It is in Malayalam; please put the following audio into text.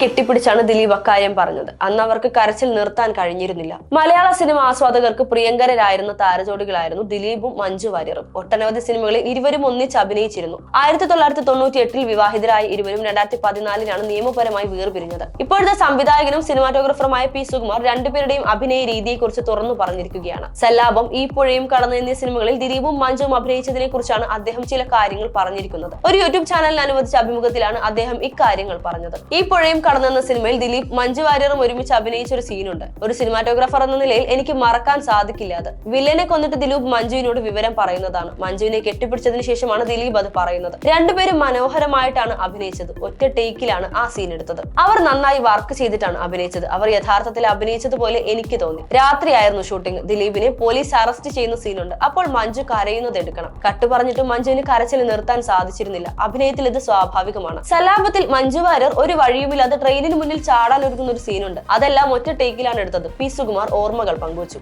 കെട്ടിപ്പിടിച്ചാണ് ദിലീപ് അക്കാര്യം പറഞ്ഞത്. അന്ന് അവർക്ക് കരച്ചിൽ നിർത്താൻ കഴിഞ്ഞിരുന്നില്ല. മലയാള സിനിമ ആസ്വാദകർക്ക് പ്രിയങ്കരായിരുന്ന താരജോഡികളായിരുന്നു ദിലീപും മഞ്ജു വാര്യറും. ഒട്ടനവധി സിനിമകളിൽ ഇരുവരും ഒന്നിച്ച് അഭിനയിച്ചിരുന്നു. ആയിരത്തി തൊള്ളായിരത്തി തൊണ്ണൂറ്റി എട്ടിൽ വിവാഹിതരായ ഇരുവരും രണ്ടായിരത്തി പതിനാലിനാണ് നിയമപരമായി വീർപിരിഞ്ഞത്. ഇപ്പോഴത്തെ സംവിധായകനും സിനിമാറ്റോഗ്രാഫറുമായ പി സുകുമാർ രണ്ടുപേരുടെയും അഭിനയ രീതിയെക്കുറിച്ച് തുറന്നു പറഞ്ഞിരിക്കുകയാണ്. സല്ലാപം ഈ പുഴയും കടന്നു എന്നീ സിനിമകളിൽ ദിലീപും മഞ്ജുവും അഭിനയിച്ചതിനെ കുറിച്ചാണ് അദ്ദേഹം ചില കാര്യങ്ങൾ പറഞ്ഞിരിക്കുന്നത്. ഒരു യൂട്യൂബ് ചാനലിന് അനുവദിച്ച അഭിമുഖത്തിലാണ് അദ്ദേഹം ഇക്കാര്യങ്ങൾ പറഞ്ഞത്. ഈ പുഴയും കടന്നെന്ന സിനിമയിൽ ദിലീപ് മഞ്ജു വാര്യറും ഒരുമിച്ച് അഭിനയിച്ച ഒരു സീനുണ്ട്. ഒരു സിനിമാറ്റോഗ്രാഫർ എന്ന നിലയിൽ എനിക്ക് മറക്കാൻ സാധിക്കില്ല അത്. വില്ലനെ കൊന്നിട്ട് ദിലീപ് മഞ്ജുവിനോട് വിവരം പറയുന്നതാണ്. മഞ്ജുവിനെ കെട്ടിപ്പിടിച്ചതിന് ശേഷമാണ് ദിലീപ് അത് പറയുന്നത്. രണ്ടുപേരും മനോഹരമായിട്ടാണ് അഭിനയിച്ചത്. ഒറ്റ ടേക്കിലാണ് ആ സീൻ എടുത്തത്. അവർ നന്നായി വർക്ക് ചെയ്തിട്ടാണ് അഭിനയിച്ചത്. അവർ യഥാർത്ഥത്തിൽ അഭിനയിച്ചതുപോലെ എനിക്ക് തോന്നി. രാത്രിയായിരുന്നു ഷൂട്ടിംഗ്. ദിലീപിനെ പോലീസ് അറസ്റ്റ് ചെയ്യുന്ന സീനുണ്ട്. അപ്പോൾ മഞ്ജു കരയുന്നത് എടുക്കണം. കട്ട് പറഞ്ഞിട്ട് മഞ്ജുവിന് കരച്ചിൽ നിർത്താൻ സാധിച്ചിരുന്നില്ല. അഭിനയത്തിൽ ഇത് സ്വാഭാവികമാണ്. സലാപത്തിൽ മഞ്ജു വാര്യർ ഒരു വഴിയുമില്ലാതെ ട്രെയിനിന് മുന്നിൽ ചാടാൻ ഒരുക്കുന്ന ഒരു സീനുണ്ട് അതെല്ലാം ഒറ്റ ടേക്കിലാണ് എടുത്തത്. പി സുകുമാർ ഓർമ്മകൾ പങ്കുവച്ചു.